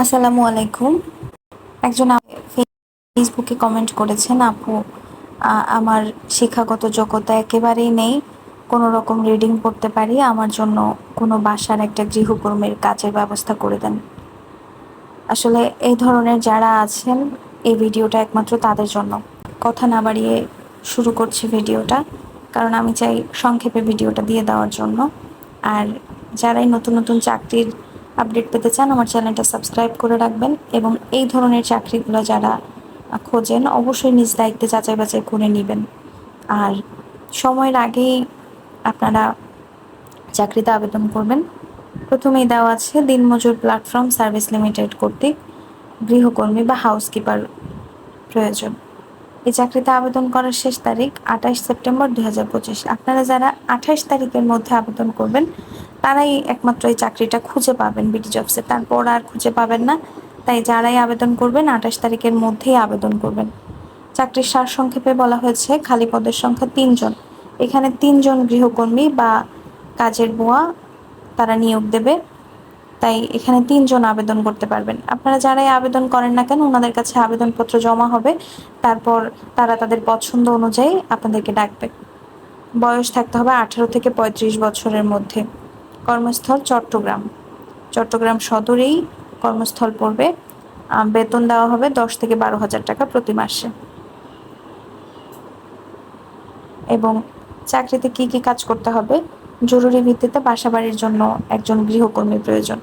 আসসালামু আলাইকুম। একজন ফেসবুকে কমেন্ট করেছেন, আপু আমার শিক্ষাগত যোগ্যতা একেবারেই নেই, কোনো রকম রিডিং পড়তে পারি, আমার জন্য কোনো বাসার একটা গৃহকর্মীর কাজের ব্যবস্থা করে দেন। আসলে এই ধরনের যারা আছেন, এই ভিডিওটা একমাত্র তাদের জন্য। কথা না বাড়িয়ে শুরু করছি ভিডিওটা, কারণ আমি চাই সংক্ষেপে ভিডিওটা দিয়ে দেওয়ার জন্য। আর যারাই নতুন নতুন চাকরির আপডেট পেতে চান, আমার চ্যানেলটা সাবস্ক্রাইব করে রাখবেন এবং এই ধরনের চাকরিগুলো যারা খোঁজেন, অবশ্যই নিজ দায়িত্বে যাচাই বাছাই করে নেবেন। আর সময়ের আগেই আপনারা চাকরিতে আবেদন করবেন। প্রথমেই দেওয়া আছে দিনমজুর প্ল্যাটফর্ম সার্ভিস লিমিটেড কর্তৃক গৃহকর্মী বা হাউসকিপার প্রয়োজন। এই চাকরিতে আবেদন করার শেষ তারিখ আঠাশ সেপ্টেম্বর দু হাজার পঁচিশ। আপনারা যারা আঠাশ তারিখের মধ্যে আবেদন করবেন তারাই একমাত্র এই চাকরিটা খুঁজে পাবেন বিডি জবসে তারপর আর খুঁজে পাবেন না। তাই যারাই আবেদন করবেন, আঠাশ তারিখের মধ্যেই আবেদন করবেন। চাকরির সার সংক্ষেপে বলা হয়েছে, খালি পদের সংখ্যা তিনজন। এখানে তিনজন গৃহকর্মী বা কাজের বুয়া তারা নিয়োগ দেবে। তাই এখানে তিনজন আবেদন করতে পারবেন। আপনারা যারাই আবেদন করেন না কেন, ওনাদের কাছে আবেদনপত্র জমা হবে। তারপর তারা তাদের পছন্দ অনুযায়ী আপনাদেরকে ডাকবে। বয়স থাকতে হবে আঠারো থেকে পঁয়ত্রিশ বছরের মধ্যে। কর্মস্থল চট্টগ্রাম। চট্টগ্রাম সদরেই কর্মস্থল পড়বে। বেতন দেওয়া হবে দশ থেকে বারো হাজার টাকা প্রতি মাসে। এবং চাকরিতে কি কি কাজ করতে হবে? জরুরি ভিত্তিতে বাসা বাড়ির জন্য একজন গৃহকর্মী প্রয়োজন।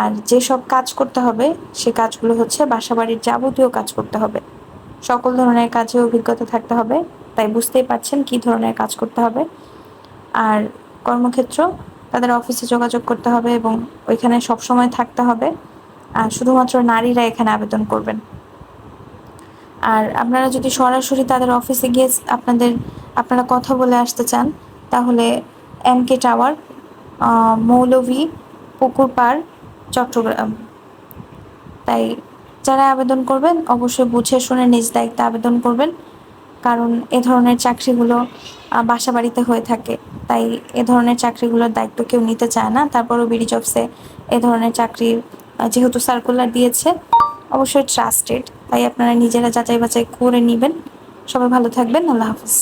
আর যেসব কাজ করতে হবে, সে কাজগুলো হচ্ছে বাসা বাড়ির যাবতীয় কাজ করতে হবে। সকল ধরনের কাজে অভিজ্ঞতা থাকতে হবে, তাই বুঝতেই পারছেন কি ধরনের কাজ করতে হবে। আর কর্মক্ষেত্র তাদের অফিসে যোগাযোগ করতে হবে এবং ওইখানে সবসময় থাকতে হবে। আর শুধুমাত্র নারীরা এখানে আবেদন করবেন। আর আপনারা যদি সরাসরি তাদের অফিসে গিয়ে আপনাদের, আপনারা কথা বলে আসতে চান, তাহলে এম কে টাওয়ার মৌলভী পুকুর পাড়, চট্টগ্রাম। তাই যারা আবেদন করবেন, অবশ্যই বুঝে শুনে নিজ দায়িত্বে আবেদন করবেন। কারণ এ ধরনের চাকরিগুলো বাসা বাড়িতে হয়ে থাকে। তাই এ ধরনের চাকরিগুলোর দায়িত্ব কেউ নিতে চায় না। তারপরও বিডি জবসে এ ধরনের চাকরি যেহেতু সার্কুলার দিয়েছে, অবশ্যই ট্রাস্টেড তাই আপনারা নিজেরা যাচাই বাছাই করে নেবেন। সবাই ভালো থাকবেন। আল্লাহ হাফিজ।